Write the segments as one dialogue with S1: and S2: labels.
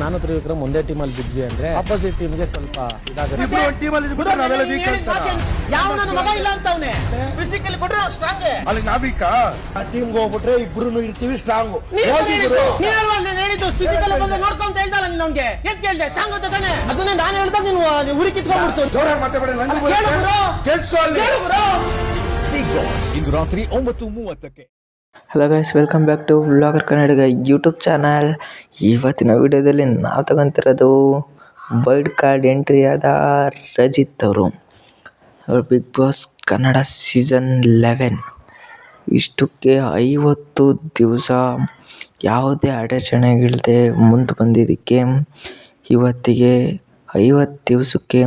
S1: ನಾನು ತ್ರಿವಿಕ್ರಮ್ ಒಂದೇ ಟೀಮಲ್ಲಿ ಬಿದ್ವಿ ಅಂದ್ರೆ ಅಪಾಸಿಟ್ ಟೀಮ್ಗೆ ಸ್ವಲ್ಪ ಇದಾಗುತ್ತೆ.
S2: ಇಬ್ರು ಒಂದ್ ಟೀಮಲ್ಲಿ ಇದ್ಬಿಟ್ರೆ ನಾವೆಲ್ಲ ವೀಕ್ ಅಂತಾರ?
S3: ಯಾವ ನನ್ನ ಮಗ ಇಲ್ಲ ಅಂತವ್ನೆ ಫಿಸಿಕಲ್ ಕೊಟ್ರೆ ಸ್ಟ್ರಾಂಗ್
S2: ಅಲ್ಲಿ ನಾವೀಕಾ
S4: ಟೀಮ್ಗೆ ಹೋಗ್ಬಿಟ್ರೆ ಇಬ್ರು ಇರ್ತೀವಿ ಸ್ಟ್ರಾಂಗ್
S3: ನೀನು ಹೇಳಿದ್ದು ಫಿಸಿಕಲ್ ಬಂದ ನೋಡ್ಕೊಂತ ಹೇಳ್ದಲ್ಲ ನೀನ್ ನಮ್ಗೆ ಎತ್ ಕೇಳ್ದೆ ಸ್ಟ್ರಾಂಗ್ ಅಂತ ತಾನೆ. ಅದನ್ನ ನಾನು ಹೇಳ್ದಾಗ ನೀನು ಹುರಿ ಕಿತ್ಕೊಂಡ್ಬಿಡ್ತು
S2: ಜೋರಾಗಿ ಮಾತಾಡ ನಂಗೆ
S3: ಕೇಳು ಗುರು.
S2: ಕೇಳಿಸ್ಕೊ ಅಲ್ಲಿ.
S3: ಕೇಳು ಗುರು.
S5: ಇಂದು ರಾತ್ರಿ ಒಂಬತ್ತು ಮೂವತ್ತಕ್ಕೆ
S6: hello guys welcome back to vlogger Kannadiga YouTube channel ಇವತ್ತಿನ ವಿಡಿಯೋದಲ್ಲಿ ನಾವು ತಗೊಂತಿರೋದು ವೈಲ್ಡ್ ಕಾರ್ಡ್ ಎಂಟ್ರಿ ಆದ ರಜಿತ್ ಅವರು. ಅವರು Bigg Boss Kannada season eleven ಇಷ್ಟಕ್ಕೆ ಐವತ್ತು ದಿವಸ ಯಾವುದೇ ಅಡಚಣೆಗಳಿಲ್ಲದೆ ಮುಂದೆ ಬಂದಿದ್ದಕ್ಕೆ ಇವತ್ತಿಗೆ ಐವತ್ತು ದಿವಸಕ್ಕೆ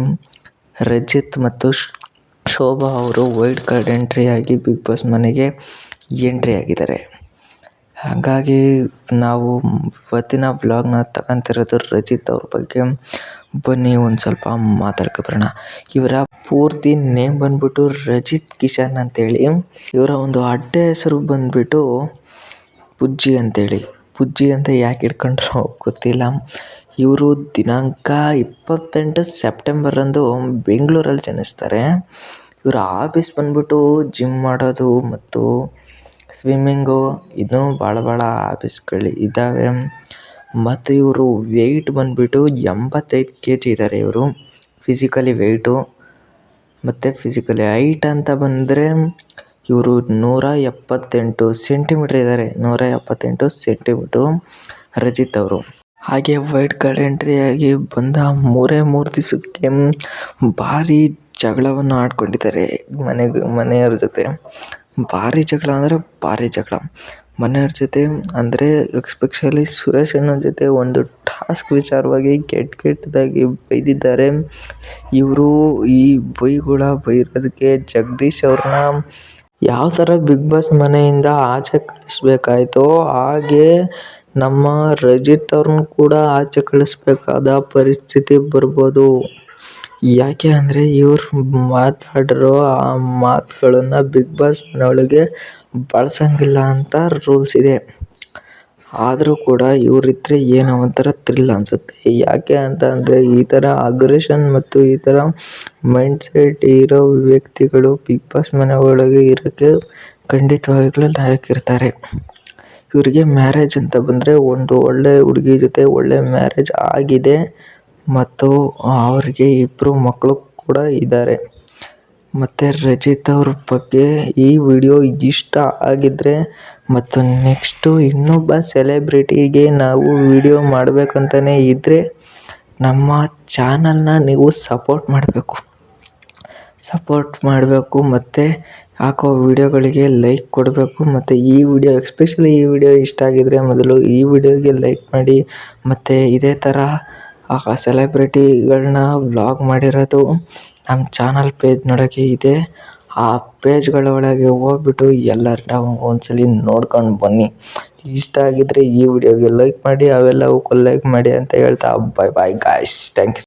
S6: ರಜಿತ್ ಮತ್ತು ಶೋಭಾ ಅವರು ವೈಲ್ಡ್ ಕಾರ್ಡ್ ಎಂಟ್ರಿ ಆಗಿ ಬಿಗ್ ಬಾಸ್ ಮನೆಗೆ ಎಂಟ್ರಿ ಆಗಿದ್ದಾರೆ. ಹಾಗಾಗಿ ನಾವು ಇವತ್ತಿನ ವ್ಲಾಗ್ನ ತಗೊಂತಿರೋದು ರಜಿತ್ ಅವ್ರ ಬಗ್ಗೆ ಬನ್ನಿ ಒಂದು ಸ್ವಲ್ಪ ಮಾತಾಡ್ಕೊಬರೋಣ. ಇವರ ಪೂರ್ತಿ ನೇಮ್ ಬಂದ್ಬಿಟ್ಟು ರಜಿತ್ ಕಿಶನ್ ಅಂತೇಳಿ. ಇವರ ಒಂದು ಅಡ್ಡ ಹೆಸರು ಬಂದ್ಬಿಟ್ಟು ಪುಜ್ಜಿ ಅಂತೇಳಿ. ಪುಜ್ಜಿ ಅಂತ ಯಾಕೆ ಇಟ್ಕೊಂಡ್ರು ಗೊತ್ತಿಲ್ಲ. ಇವರು ದಿನಾಂಕ ಇಪ್ಪತ್ತೆಂಟು ಸೆಪ್ಟೆಂಬರಂದು ಬೆಂಗಳೂರಲ್ಲಿ ಜನಿಸ್ತಾರೆ. ಇವರ ಆಫೀಸ್ ಬಂದ್ಬಿಟ್ಟು ಜಿಮ್ ಮಾಡೋದು ಮತ್ತು ಸ್ವಿಮ್ಮಿಂಗು ಇನ್ನೂ ಭಾಳ ಭಾಳ ಆಫೀಸ್ಗಳು ಇದ್ದಾವೆ. ಮತ್ತು ಇವರು ವೆಯ್ಟ್ ಬಂದ್ಬಿಟ್ಟು ಎಂಬತ್ತೈದು ಕೆ ಜಿ ಇದ್ದಾರೆ ಇವರು ಫಿಸಿಕಲಿ ವೆಯ್ಟು ಮತ್ತು ಫಿಸಿಕಲಿ ಹೈಟ್ ಅಂತ ಬಂದರೆ ಇವರು ನೂರ ಎಪ್ಪತ್ತೆಂಟು ಸೆಂಟಿಮೀಟ್ರ್ ಇದ್ದಾರೆ ನೂರ ಎಪ್ಪತ್ತೆಂಟು ಸೆಂಟಿಮೀಟ್ರು ರಜಿತ್ ಅವರು. ಹಾಗೆ ವೈಟ್ ಕಾರ್ಡ್ ಎಂಟ್ರಿಯಾಗಿ ಬಂದ ಮೂರೇ ಮೂರು ದಿವಸಕ್ಕೆ ಭಾರಿ ಜಗಳವನ್ನು ಆಡ್ಕೊಂಡಿದ್ದಾರೆ ಮನೆಗೆ ಮನೆಯವ್ರ ಜೊತೆ. ಭಾರಿ ಜಗಳ ಅಂದರೆ ಭಾರಿ ಜಗಳ. ಮನೆಯವ್ರ ಜೊತೆ ಅಂದರೆ ಎಕ್ಸ್ಪೆಷಲಿ ಸುರೇಶ್ ಅಣ್ಣನ ಜೊತೆ ಒಂದು ಟಾಸ್ಕ್ ವಿಚಾರವಾಗಿ ಕೆಟ್ಟ ಕೆಟ್ಟದಾಗಿ ಬೈದಿದ್ದಾರೆ. ಇವರು ಈ ಬೈಗುಳ ಬೈರೋದಕ್ಕೆ ಜಗದೀಶ್ ಅವ್ರನ್ನ ಯಾವ ಥರ ಬಿಗ್ ಬಾಸ್ ಮನೆಯಿಂದ ಆಚೆ ಕಳಿಸ್ಬೇಕಾಯ್ತೋ ಹಾಗೆ ನಮ್ಮ ರಜಿತ್ ಅವ್ರನ್ನ ಕೂಡ ಆಚೆ ಕಳಿಸ್ಬೇಕಾದ ಪರಿಸ್ಥಿತಿ ಬರ್ಬೋದು. ಯಾಕೆ ಅಂದರೆ ಇವ್ರು ಮಾತಾಡಿರೋ ಆ ಮಾತುಗಳನ್ನು ಬಿಗ್ ಬಾಸ್ ಮನೆಯೊಳಗೆ ಬಳಸಂಗಿಲ್ಲ ಅಂತ ರೂಲ್ಸ್ ಇದೆ. ಆದರೂ ಕೂಡ ಇವರಿದ್ರೆ ಏನೋ ಒಂಥರ ಥ್ರಿಲ್ ಅನಿಸುತ್ತೆ. ಯಾಕೆ ಅಂತ ಅಂದರೆ ಈ ಥರ ಅಗ್ರೆಷನ್ ಮತ್ತು ಈ ಥರ ಮೈಂಡ್ಸೆಟ್ ಇರೋ ವ್ಯಕ್ತಿಗಳು ಬಿಗ್ ಬಾಸ್ ಮನೆ ಒಳಗೆ ಇರೋಕ್ಕೆ ಖಂಡಿತವಾಗ್ಲೂ ಲಾಯಕ್ಕಿರ್ತಾರೆ ಇವರಿಗೆ ಮ್ಯಾರೇಜ್ ಅಂತ ಬಂದರೆ ಒಂದು ಒಳ್ಳೆ ಹುಡುಗಿ ಜೊತೆ ಒಳ್ಳೆ ಮ್ಯಾರೇಜ್ ಆಗಿದೆ. ಮತ್ತು ಅವರಿಗೆ ಇಬ್ಬರು ಮಕ್ಕಳು ಕೂಡ ಇದ್ದಾರೆ. ಮತ್ತು ರಜಿತ್ ಅವ್ರ ಬಗ್ಗೆ ಈ ವಿಡಿಯೋ ಇಷ್ಟ ಆಗಿದ್ದರೆ ಮತ್ತು ನೆಕ್ಸ್ಟು ಇನ್ನೊಬ್ಬ ಸೆಲೆಬ್ರಿಟಿಗೆ ನಾವು ವಿಡಿಯೋ ಮಾಡಬೇಕಂತಲೇ ಇದ್ದರೆ ನಮ್ಮ ಚಾನಲ್ನ ನೀವು ಸಪೋರ್ಟ್ ಮಾಡಬೇಕು. ಸಪೋರ್ಟ್ ಮಾಡಬೇಕು ಮತ್ತು ಹಾಕೋ ವಿಡಿಯೋಗಳಿಗೆ ಲೈಕ್ ಕೊಡಬೇಕು ಮತ್ತು ಈ ವಿಡಿಯೋ ಎಕ್ಸ್ಪೆಷಲಿ ಈ ವಿಡಿಯೋ ಇಷ್ಟ ಆಗಿದ್ದರೆ ಮೊದಲು ಈ ವಿಡಿಯೋಗೆ ಲೈಕ್ ಮಾಡಿ ಮತ್ತು ಇದೇ ಥರ ಆ ಸೆಲೆಬ್ರಿಟಿಗಳನ್ನ ವ್ಲಾಗ್ ಮಾಡಿರೋದು ನಮ್ಮ ಚಾನಲ್ ಪೇಜ್ ನೋಡೋಕ್ಕೆ ಇದೆ. ಆ ಪೇಜ್ಗಳ ಒಳಗೆ ಹೋಗ್ಬಿಟ್ಟು ಎಲ್ಲರನ್ನ ಒಂದ್ಸಲ ನೋಡ್ಕೊಂಡು ಬನ್ನಿ. ಇಷ್ಟ ಆಗಿದ್ದರೆ ಈ ವಿಡಿಯೋಗೆ ಲೈಕ್ ಮಾಡಿ, ಅವೆಲ್ಲವಕ್ಕೂ ಲೈಕ್ ಮಾಡಿ ಅಂತ ಹೇಳ್ತಾ bye bye guys thank you